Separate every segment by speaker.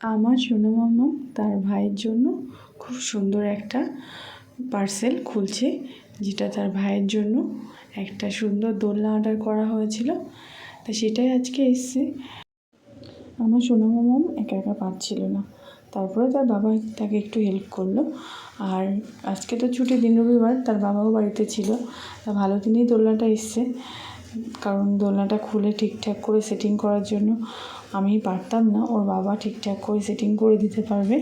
Speaker 1: আমার সোনা মামা তার ভাইয়ের জন্য খুব সুন্দর একটা পার্সেল খুলছে, যেটা তার ভাইয়ের জন্য একটা সুন্দর দোলনা অর্ডার করা হয়েছিল। তা সেটাই আজকে এসছে। আমার সোনা মামাম একা একা পারছিল না। তারপরে তার বাবা তাকে একটু হেল্প করল। আর আজকে তো ছুটির দিন রবিবার, তার বাবাও বাড়িতে ছিল। তা ভালো দিনেই দোলনাটা এসছে। কারণ দোলনাটা খুলে ঠিকঠাক করে সেটিং করার জন্য আমি পারতাম না, ওর বাবা ঠিকঠাক করে সেটিং করে দিতে পারবে।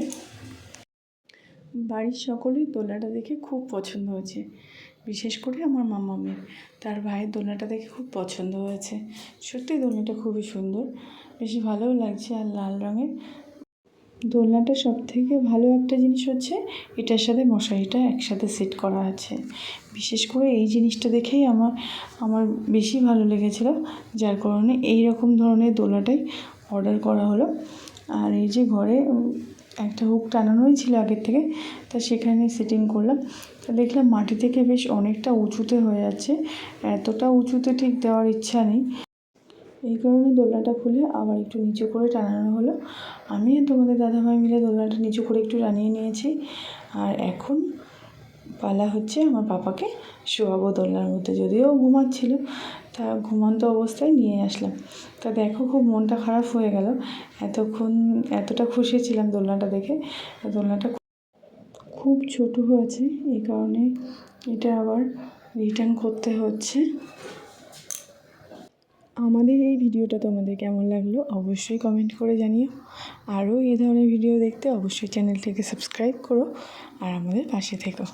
Speaker 1: বাড়ির সকলেই দোলনাটা দেখে খুব পছন্দ হয়েছে, বিশেষ করে আমার মামামের। তার ভাইয়ের দোলনাটা দেখে খুব পছন্দ হয়েছে। সত্যি দোলনাটা খুবই সুন্দর, বেশি ভালোও লাগছে আর লাল রঙের। দোলনাটা সব থেকে ভালো একটা জিনিস হচ্ছে এটার সাথে মশারিটা একসাথে সেট করা আছে। বিশেষ করে এই জিনিসটা দেখেই আমার আমার বেশি ভালো লেগেছিলো, যার কারণে এই রকম ধরনের দোলনাটাই অর্ডার করা হলো। আর এই যে ঘরে একটা হুক টানানোই ছিল আগের থেকে, তা সেখানে সেটিং করলাম। তা দেখলাম মাটি থেকে বেশ অনেকটা উঁচুতে হয়ে যাচ্ছে এতটা উঁচুতে ঠিক দেওয়ার ইচ্ছা নেই। এই কারণে দোলনাটা খুলে আবার একটু নিচু করে টানানো হলো। আমি আর তোমাদের দাদাভাই মিলে দোলনাটা নিচু করে একটু টানিয়ে নিয়েছি। আর এখন পালা হচ্ছে আমার পাপাকে শোয়াবো দোলনার মধ্যে। যদিও ঘুমাচ্ছিল, তা ঘুমন্ত অবস্থায় নিয়ে আসলাম। তা দেখো খুব মনটা খারাপ হয়ে গেল। এতক্ষণ এতটা খুশি ছিলাম দোলনাটা দেখে। দোলনাটা খুব ছোট হয়েছে, এই কারণে এটা আবার রিটার্ন করতে হচ্ছে। আমাদের এই ভিডিওটা তোমাদের কেমন লাগল অবশ্যই কমেন্ট করে জানিও। আরও এই ধরনের ভিডিও দেখতে অবশ্যই চ্যানেলটিকে সাবস্ক্রাইব করো আর আমাদের পাশে থেকো।